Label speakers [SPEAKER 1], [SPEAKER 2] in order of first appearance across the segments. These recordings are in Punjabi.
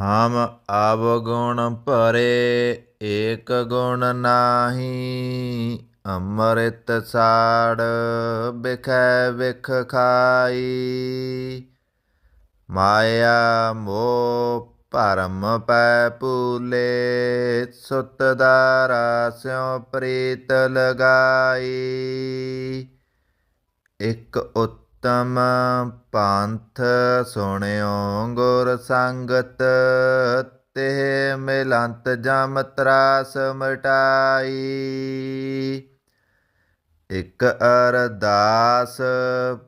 [SPEAKER 1] ਹਮ ਅਵਗੁਣ ਭਰੇ, ਏਕ ਗੁਣ ਨਾਹੀ, ਅੰਮ੍ਰਿਤ ਸਾੜ ਬਿਖੈ ਵਿਖ ਖਾਈ। ਮਾਇਆ ਮੋਹ ਭਰਮ ਪੈ ਪੂਲੇ ਸੁਤ ਦਾਰਾ ਸਿਉ ਪ੍ਰੀਤ ਲਗਾਈ। ਇਕ ਉਤਮ ਪੰਥ ਸੁਣਿਓ ਗੁਰ ਸੰਗਤ ਤੇ ਮਿਲੰਤ ਜਮ ਤਰਾਸ ਮਟਾਈ। ਇਕ ਅਰਦਾਸ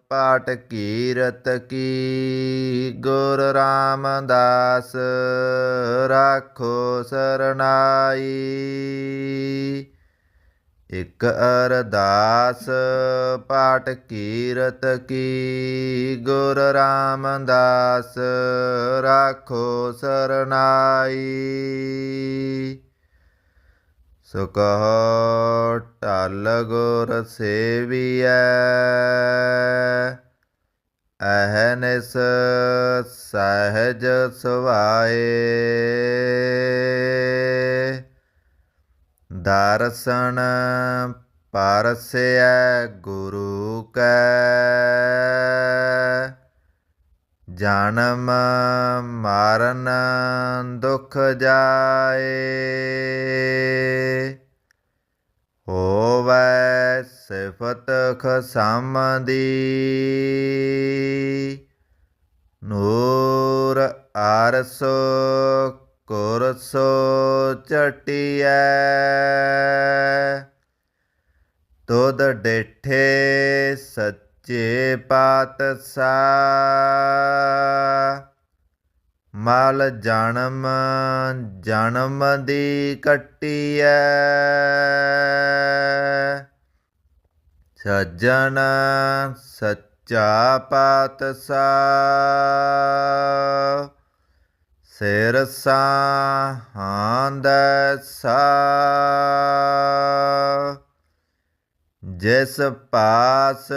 [SPEAKER 1] ਪਾਠ ਕੀਰਤ ਕੀ, ਗੁਰ ਰਾਮਦਾਸ, ਰਾਖੋ ਸਰਨਾਈ। ਇਕ ਅਰਦਾਸ ਪਾਠ ਕੀਰਤ ਕੀ ਗੁਰ ਰਾਮਦਾਸ ਰਾਖੋ ਸਰਨਾਈ। ਸੋ ਕਹੋ ਟਲ ਗੁਰ ਸੇਵੀਐ ਅਹਨਿਸ ਸਹਜ ਸੁਭਾਏ ਦਰਸ਼ਨ ਪਰਸੈ ਗੁਰੂ ਕੈ। ਜਨਮ ਮਰਨ ਦੁਖ ਜਾਏ। ਹੋਵੈ ਸਿਫਤ ਖਸਮ ਦੀ ਨੂਰ ਅਰਸੋ ਕੁਰਸੋ ਚਟਿਐ। ਤੁਧ ਡਿਠੇ ਸੱਚੇ ਪਾਤਸ਼ਾਹ। ਮਲ ਜਨਮ ਜਨਮ ਦੀ ਕੱਟੀਐ। ਸੱਜਣ, ਸੱਚਾ ਪਾਤਸ਼ਾਹ। ਸਿਰ ਸਾਹਾਂਦ ਸਾ। ਜਿਸ ਪਾਸ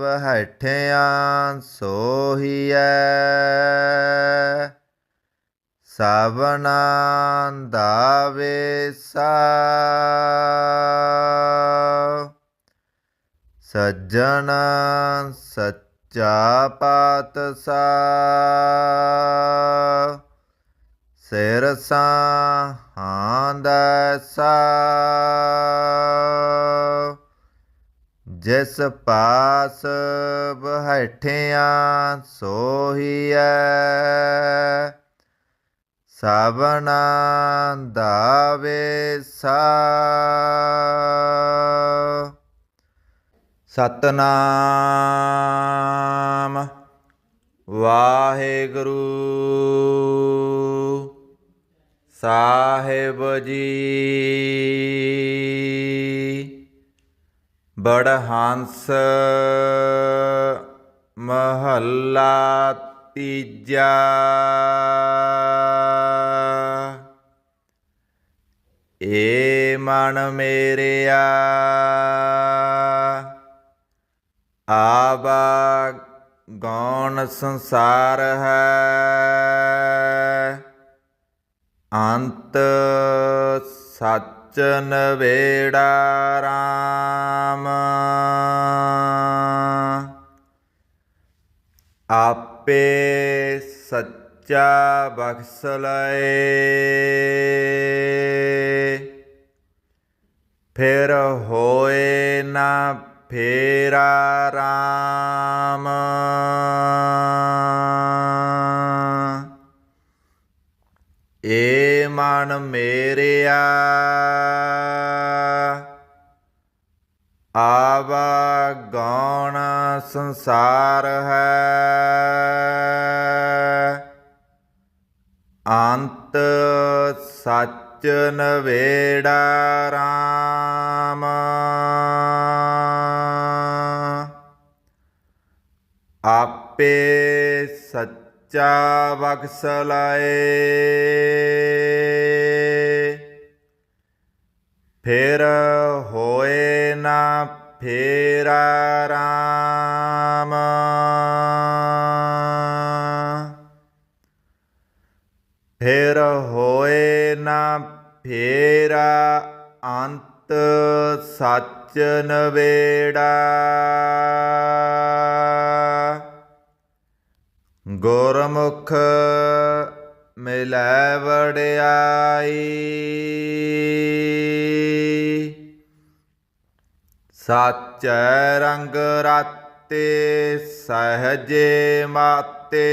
[SPEAKER 1] ਵਹਠਿਆਂ ਸੋਹੀਐ ਸਭਨਾ ਦਾ ਵੇਸਾ। ਸੱਜਣ ਸੱਚਾ ਪਾਤਸ਼ਾਹ ਸਿਰ ਸਾਹਾਂਦ ਸਾ ਜਿਸ ਪਾਸ ਬਹਠਿਆਂ ਸੋਹੀਐ ਸਭਨਾ ਦਾ ਵੇਸਾ। ਸਤਨਾਮ ਵਾਹਿਗੁਰੂ ਸਾਹਿਬ ਜੀ। ਬੜਹੰਸ ਮਹੱਲਾ ਤੀਜਾ। ਏ ਮਨ ਮੇਰਿਆ ਆਵਾ ਗੌਣ ਸੰਸਾਰ ਹੈ। ਅੰਤ ਸੱਚ ਨਵੇੜਾ ਰਾਮ। ਆਪੇ ਸੱਚਾ ਬਖਸ਼ ਲਏ। ਫਿਰ ਹੋਏ ਨਾ ਫੇਰਾ ਰਾਮ। ਏ ਮਨ ਮੇਰਿਆ। ਆਵਾ ਗੌਣ ਸੰਸਾਰ ਹੈ। ਅੰਤ ਸੱਚ ਨਵੇੜਾ ਰਾਮ। ਆਪੇ ਸੱਚ ਬਖਸ਼ ਲਾਏ। ਫਿਰ ਹੋਏ ਨਾ ਫੇਰਾ ਰਾਮ। ਫਿਰ ਹੋਏ ਨਾ ਫੇਰਾ ਅੰਤ ਸੱਚ ਨਵੇੜਾ। ਗੁਰਮੁਖ ਮਿਲੈ ਵਡਿਆਈ। ਸਾਚੈ ਰੰਗ ਰਾਤੇ ਸਹਜੇ ਮਾਤੇ।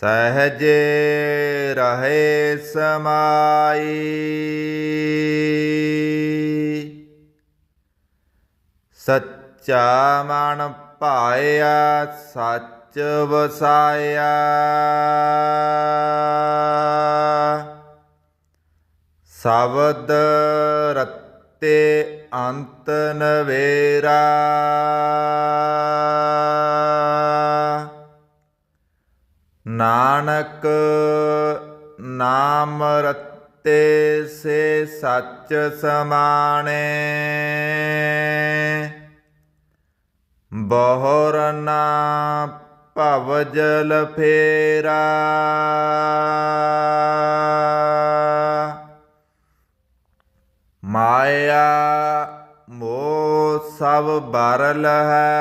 [SPEAKER 1] ਸਹਜੇ ਰਹੇ ਸਮਾਈ। ਸੱਚਾ ਮਨ ਭਾਇਆ, ਸੱਚ ਵਸਾਇਆ। ਸ਼ਬਦ ਰਤੇ ਅੰਤ ਨਵੇਰਾ। ਨਾਨਕ ਨਾਮ ਰਤੇ ਸੇ ਸੱਚ ਸਮਾਣੇ। ਬਹੁਰ ਨਾ ਭਵ ਜਲ ਫੇਰਾ। ਮਾਇਆ ਮੋਹ ਸਭ ਬਰਲ ਹੈ।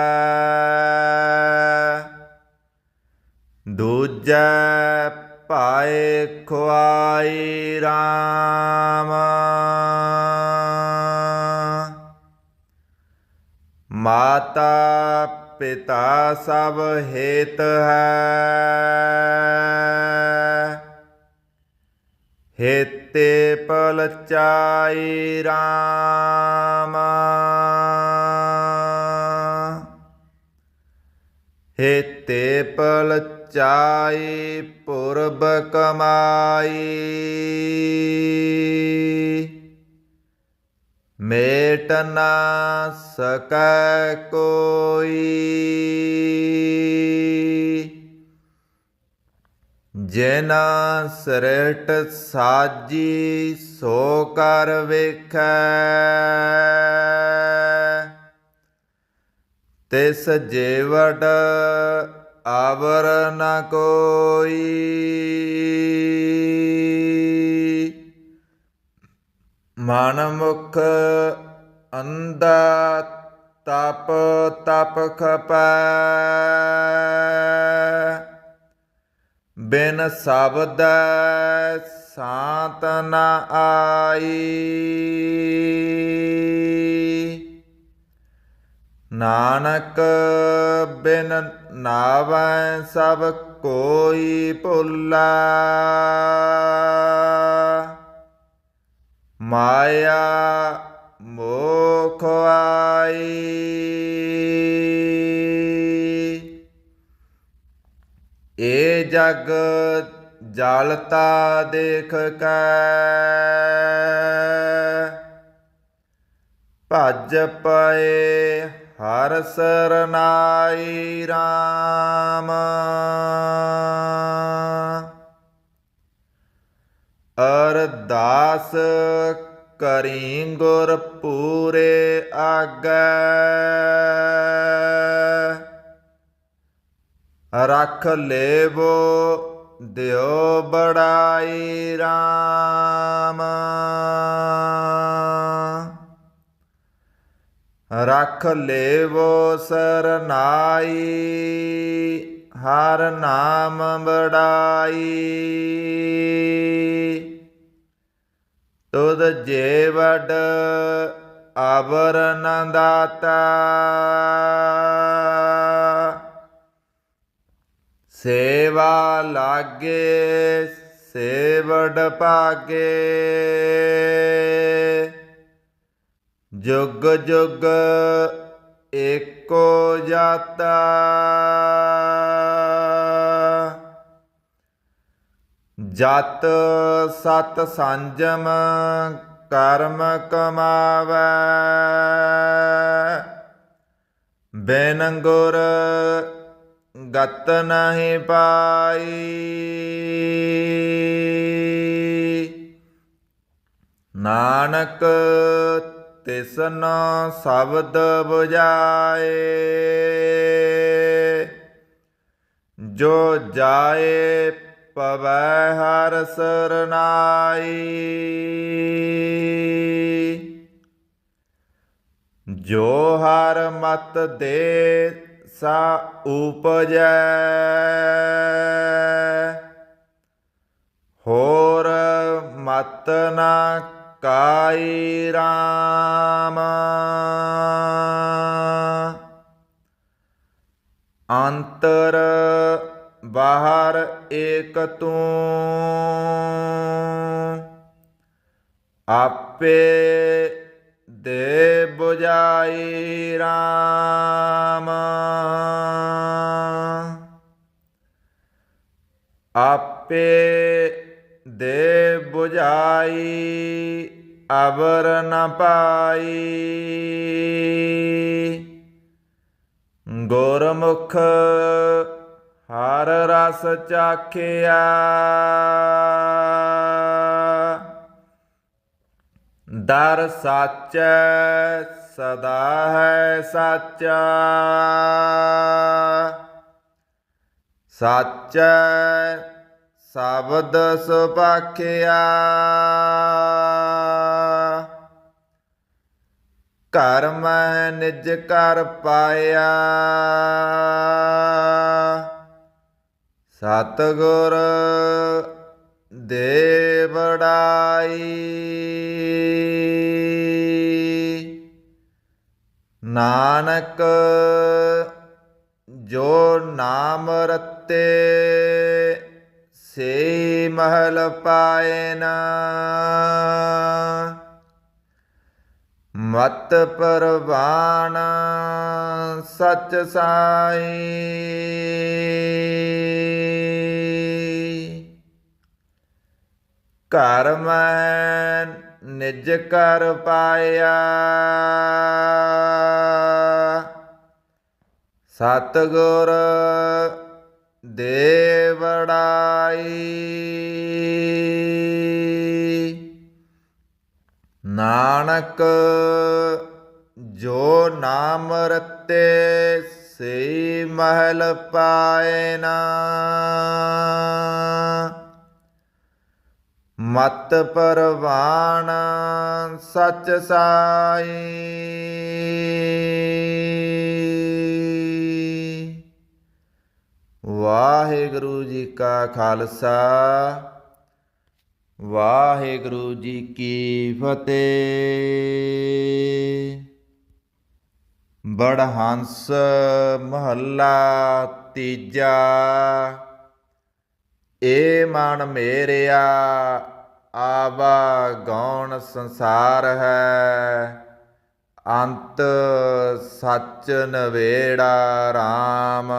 [SPEAKER 1] ਦੂਜੈ ਪਾਏ ਖੁਆਈ RAM ਮਾਤਾ ਪਿਤਾ ਸਭ ਹੇਤ ਹੈ। ਹੇਤੇ ਪਲਚਾਈ ਰਾਮ। ਹੇਤੇ ਪਲਚਾਈ ਪੁਰਬ ਕਮਾਈ। ਮੇਟ ਨਾ ਸਕੈ ਕੋਈ। ਜਿਨਾ ਸ੍ਰਿਸ਼ਟ ਸਾਜੀ ਸੋ ਕਰ ਵੇਖੈ। ਤਿਸ ਜੀਵੜ ਆਵਰ ਨ ਕੋਈ। ਮਨ ਮੁਖ ਅੰਦਾ ਤਪ ਤਪ ਖਪੈ। ਬਿਨ ਸ਼ਬਦ ਸਾਤ ਨ ਆਈ। ਨਾਨਕ ਬਿਨ ਨਾਵੈ ਸਭ ਕੋਈ ਭੁੱਲਾ। ਮਾਇਆ ਮੋਖ ਆਈ। ਏ ਜਗ ਜਲਤਾ ਦੇਖ ਕੈ। ਭਜ ਪਏ ਹਰ ਸਰਨਾਈ RAM ਅਰਦਾਸ ਕਰੀ ਗੁਰ ਪੂਰੇ ਆਗੈ। ਰਖ ਲੇਵੋ ਦਿਓ ਬੜਾਈ RAM ਰਖ ਲੇਵੋ ਸਰਨਾਈ, ਹਰ ਨਾਮ ਬੜਾਈ ਤੁਧ ਜੇ ਵਡ ਆਵਰ ਨ ਦਾਤਾ। ਸੇਵਾ ਲਾਗੇ ਸੇਵੜ ਭਾਗੇ। ਜੁਗ ਜੁਗ ਏਕੋ ਜਾਤਾ। ਜਤ ਸਤ ਸੰਜਮ ਕਰਮ ਕਮਾਵੈ। ਬਿਨ ਗੁਰ ਗਤ ਨਹੀਂ ਪਾਈ। ਨਾਨਕ ਤਿਸਨ ਸ਼ਬਦ 부ਜਾਏ ਜੋ ਜਾਏ ਪਵੈ ਹਰ ਸਰਨਾਈ ਜੋ ਹਰ ਮਤ ਦੇ ਸਾ ਉਪਜੈ, ਹੋਰ ਮਤ ਨਾ ਕਾਈ ਰਾਮ। ਅੰਤਰ ਬਾਹਰ ਏਕ ਤੂੰ। ਆਪੇ ਦੇ ਬੁਝਾਈ RAM ਆਪੇ ਦੇ ਬੁਝਾਈ ਅਵਰ ਨ ਪਾਈ। ਗੁਰਮੁਖ ਹਰ ਰਸ ਚਾਖਿਆ। ਦਰ ਸੱਚ, ਸਦਾ ਹੈ ਸਾਚਾ। ਸਾਚੈ, ਸ਼ਬਦ ਸੁਪਾਖਿਆ। ਘਰ ਮੈਂ ਨਿਜ ਕਰ ਪਾਇਆ। ਸਤਿਗੁਰ ਦੇ ਬੜਾਈ ਨਾਨਕ ਜੋ ਨਾਮ ਰਤੇ ਸੇ ਮਹਲ ਪਾਏ ਮਤ ਪਰਵਾਨ ਸਚ ਸਾਈ। ਘਰ ਮੈਂ ਨਿਜ ਕਰ ਪਾਇਆ। ਸਤਿਗੁਰ ਦੇ ਵੜਾਈ ਨਾਨਕ ਜੋ ਨਾਮ ਰਤੇ ਸੇ ਮਹਿਲ ਪਾਏ ਨਾ। ਮਤ ਪਰਵਾਨ ਸਚ ਸਾਈ। ਵਾਹਿਗੁਰੂ ਜੀ ਕਾ ਖਾਲਸਾ, ਵਾਹਿਗੁਰੂ ਜੀ ਕੀ ਫਤਿਹ। ਬੜਹੰਸ ਮਹੱਲਾ ਤੀਜਾ, ਏ ਮਨ ਮੇਰਿਆ ਆਵਾ ਗੌਣ ਸੰਸਾਰ ਹੈ, ਅੰਤ ਸੱਚ ਨਵੇੜਾ RAM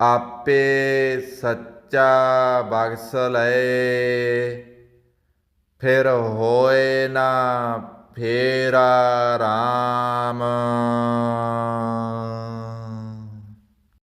[SPEAKER 1] ਆਪੇ ਸੱਚਾ ਬਖਸ ਲਏ, ਫਿਰ ਹੋਏ ਨਾ ਫੇਰਾ RAM